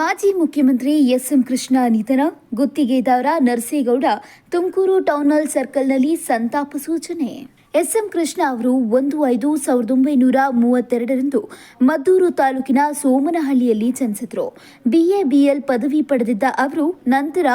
ಮಾಜಿ ಮುಖ್ಯಮಂತ್ರಿ ಎಸ್ಎಂ ಕೃಷ್ಣ ನಿಧನ, ಗುತ್ತಿಗೆದಾರ ನರಸೇಗೌಡ, ತುಮಕೂರು ಟೌನಲ್ ಸರ್ಕಲ್ನಲ್ಲಿ ಸಂತಾಪ ಸೂಚನೆ. ಎಸ್ಎಂ ಕೃಷ್ಣ ಅವರು ಒಂದು ಐದು ಸಾವಿರದ ಒಂಬೈನೂರ ಮೂವತ್ತೆರಡರಂದು ಮದ್ದೂರು ತಾಲೂಕಿನ ಸೋಮನಹಳ್ಳಿಯಲ್ಲಿ ಜನಿಸಿದ್ರು. ಬಿಎಬಿಎಲ್ ಪದವಿ ಪಡೆದಿದ್ದ ಅವರು ನಂತರ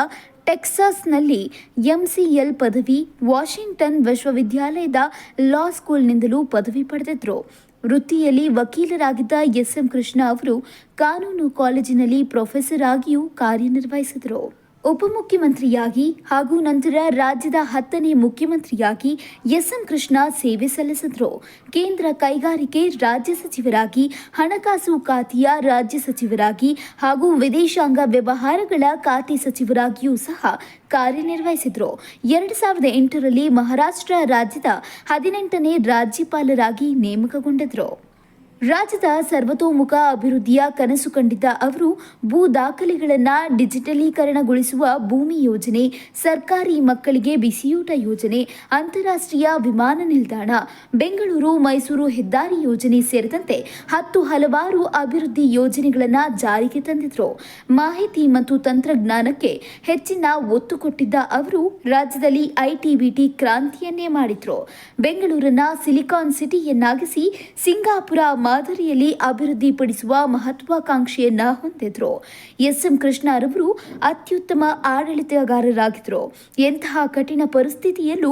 ಟೆಕ್ಸಾಸ್ನಲ್ಲಿ ಎಂಸಿಎಲ್ ಪದವಿ, ವಾಷಿಂಗ್ಟನ್ ವಿಶ್ವವಿದ್ಯಾಲಯದ ಲಾ ಸ್ಕೂಲ್ನಿಂದಲೂ ಪದವಿ ಪಡೆದಿದ್ರು. ವೃತ್ತಿಯಲ್ಲಿ ವಕೀಲರಾಗಿದ್ದ ಎಸ್ಎಂ ಕೃಷ್ಣ ಅವರು ಕಾನೂನು ಕಾಲೇಜಿನಲ್ಲಿ ಪ್ರೊಫೆಸರ್ ಆಗಿಯೂ ಕಾರ್ಯನಿರ್ವಹಿಸಿದರು. ಉಪಮುಖ್ಯಮಂತ್ರಿಯಾಗಿ ಹಾಗೂ ನಂತರ ರಾಜ್ಯದ ಹತ್ತನೇ ಮುಖ್ಯಮಂತ್ರಿಯಾಗಿ ಎಸ್ಎಂ ಕೃಷ್ಣ ಸೇವೆ ಸಲ್ಲಿಸಿದರು. ಕೇಂದ್ರ ಕೈಗಾರಿಕೆ ರಾಜ್ಯ ಸಚಿವರಾಗಿ, ಹಣಕಾಸು ಖಾತೆಯ ರಾಜ್ಯ ಸಚಿವರಾಗಿ ಹಾಗೂ ವಿದೇಶಾಂಗ ವ್ಯವಹಾರಗಳ ಖಾತೆ ಸಚಿವರಾಗಿಯೂ ಸಹ ಕಾರ್ಯನಿರ್ವಹಿಸಿದರು. ಎರಡು ಸಾವಿರದ ಎಂಟರಲ್ಲಿ ಮಹಾರಾಷ್ಟ್ರ ರಾಜ್ಯದ ಹದಿನೆಂಟನೇ ರಾಜ್ಯಪಾಲರಾಗಿ ನೇಮಕಗೊಂಡಿದ್ದರು ರಾಜ್ಯದ ಸರ್ವತೋಮುಖ ಅಭಿವೃದ್ಧಿಯ ಕನಸು ಕಂಡಿದ್ದ ಅವರು, ಭೂ ದಾಖಲೆಗಳನ್ನು ಡಿಜಿಟಲೀಕರಣಗೊಳಿಸುವ ಭೂಮಿ ಯೋಜನೆ, ಸರ್ಕಾರಿ ಮಕ್ಕಳಿಗೆ ಬಿಸಿಯೂಟ ಯೋಜನೆ, ಅಂತಾರಾಷ್ಟ್ರೀಯ ವಿಮಾನ ನಿಲ್ದಾಣ, ಬೆಂಗಳೂರು ಮೈಸೂರು ಹೆದ್ದಾರಿ ಯೋಜನೆ ಸೇರಿದಂತೆ ಹತ್ತು ಹಲವಾರು ಅಭಿವೃದ್ಧಿ ಯೋಜನೆಗಳನ್ನು ಜಾರಿಗೆ ತಂದಿದ್ರು. ಮಾಹಿತಿ ಮತ್ತು ತಂತ್ರಜ್ಞಾನಕ್ಕೆ ಹೆಚ್ಚಿನ ಒತ್ತು ಕೊಟ್ಟಿದ್ದ ಅವರು, ರಾಜ್ಯದಲ್ಲಿ ಐಟಿ ಬಿಟಿ ಕ್ರಾಂತಿಯನ್ನೇ ಮಾಡಿದ್ರು. ಬೆಂಗಳೂರನ್ನ ಸಿಲಿಕಾನ್ ಸಿಟಿಯನ್ನಾಗಿಸಿ ಸಿಂಗಾಪುರ ಮಾದರಿಯಲ್ಲಿ ಅಭಿವೃದ್ಧಿಪಡಿಸುವ ಮಹತ್ವಾಕಾಂಕ್ಷೆಯನ್ನ ಹೊಂದಿದ್ರು. ಎಸ್ ಎಸ್ಎಂ ಕೃಷ್ಣರವರು ಅತ್ಯುತ್ತಮ ಆಡಳಿತಗಾರರಾಗಿದ್ದರು ಎಂತಹ ಕಠಿಣ ಪರಿಸ್ಥಿತಿಯಲ್ಲೂ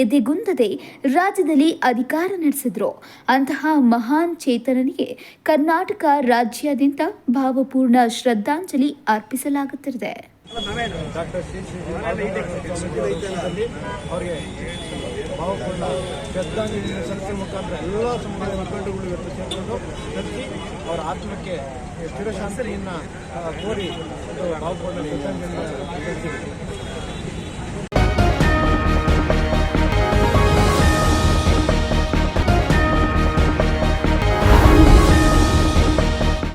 ಎದೆಗುಂದದೆ ರಾಜ್ಯದಲ್ಲಿ ಅಧಿಕಾರ ನಡೆಸಿದ್ರು. ಅಂತಹ ಮಹಾನ್ ಚೇತನನಿಗೆ ಕರ್ನಾಟಕ ರಾಜ್ಯಾದ್ಯಂತ ಭಾವಪೂರ್ಣ ಶ್ರದ್ಧಾಂಜಲಿ ಅರ್ಪಿಸಲಾಗುತ್ತಿದೆ. ಅವರಿಗೆ ಭಾವಪೂರ್ಣ ಶ್ರದ್ಧಾಂಜಲಿ ಸಂಸ್ಥೆ ಮುಖಾಂತರ ಎಲ್ಲ ಸಮುದಾಯದ ಮುಖಂಡರುಗಳು ಸೇರಿಕೊಂಡು ಅವರ ಆತ್ಮಕ್ಕೆ ಸ್ಥಿರಶಾಂತಿಯನ್ನು ಕೋರಿ ಒಂದು ಭಾವಪೂರ್ಣ ಸಲ್ಲಿಸಿದೆ